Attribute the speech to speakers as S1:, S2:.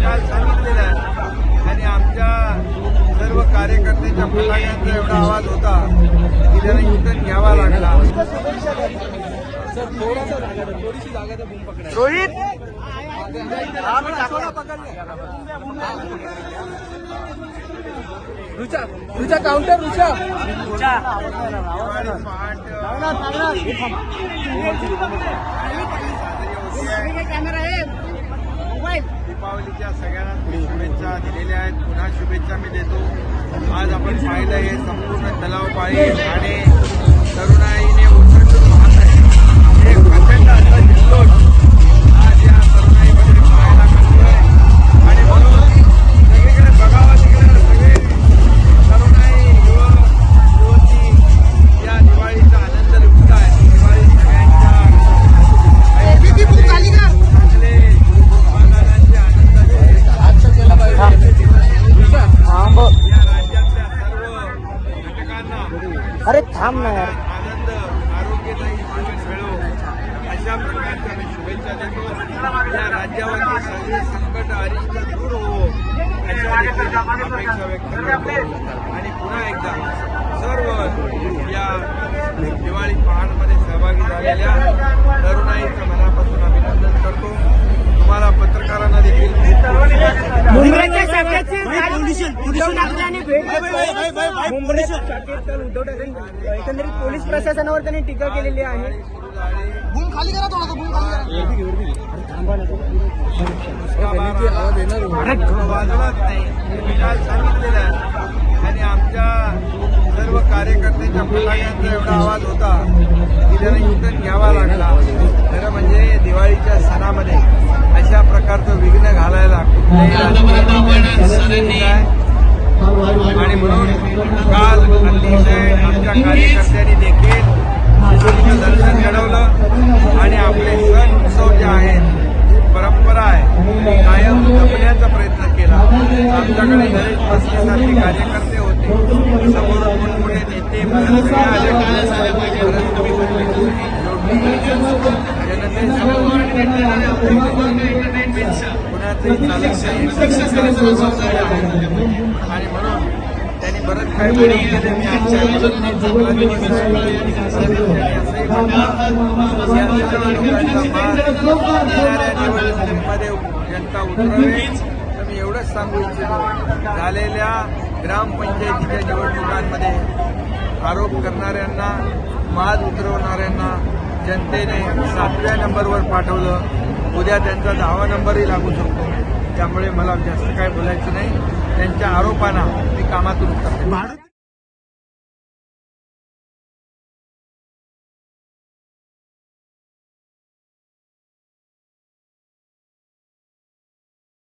S1: काल सांगितलेलं आहे आणि आमच्या सर्व कार्यकर्त्यांच्या एवढा आवाज़ होता की त्याला युटर्न घ्यावा लागला
S2: रोहित
S3: रुचा रुचा काउंटर रुचा
S1: पहाट दीपावलीच्या सगळ्यांना शुभेच्छा दिलेल्या आहेत. पुन्हा शुभेच्छा मी देतो. आज आपण पाहिलं हे संपूर्ण तलाव पाळी.
S2: अरे थांब ना यार.
S1: आनंद. आरोग्यदायी जीवन मिळो अशा प्रकारच्या मी शुभेच्छा देतो या राज्यावरची सगळी संकट अरिष्ट दूर हो अशा देखील अपेक्षा व्यक्त करतो आणि पुन्हा एकदा सर्व या दिवाळी पहाडमध्ये सहभागी झालेल्या
S2: उद्धव ठाकरे भेट उद्धव ठाकरे एकंदरीत पोलीस प्रशासनावर त्यांनी टीका केलेली आहे.
S1: सुरू झाली वाजवत नाही मी काल सांगितलेलं आहे. आणि आमच्या सर्व कार्यकर्त्यांच्या फटाक्यांचा एवढा आवाज होता. की त्याला युटर्न घ्यावा लागला. खरं म्हणजे दिवाळीच्या सणामध्ये अशा प्रकारचं विघ्न घालायला कुठल्याही राजकीय. आणि म्हणून काल अतिशय आमच्या कार्यकर्त्यांनी देखील शिवजीचं दर्शन घडवलं आणि आपले सण उत्सव जे आहेत परंपरा आहे कायम जपण्याचा प्रयत्न केला. आमच्याकडे गणेश बसण्यासारखे कार्यकर्ते होते. समोर मोठमोठे नेते मंत्री सगळे आले. परंतु जनतेसमोर आणि म्हणून त्यांनी बरंच काही बोलून मी आजच्या या निवडणुकीमध्ये जनता उतरवीच तर मी एवढंच सांगू इच्छितो झालेल्या ग्रामपंचायतीच्या निवडणुकांमध्ये आरोप करणाऱ्यांना माज उतरवणाऱ्यांना जनतेने सातव्या नंबरवर पाठवलं. उद्या त्यांचा दहावा नंबरही लागू शकतो. त्यामुळे मला जास्त काय बोलायचं नाही. त्यांच्या आरोपांना मी कामातून उतरते.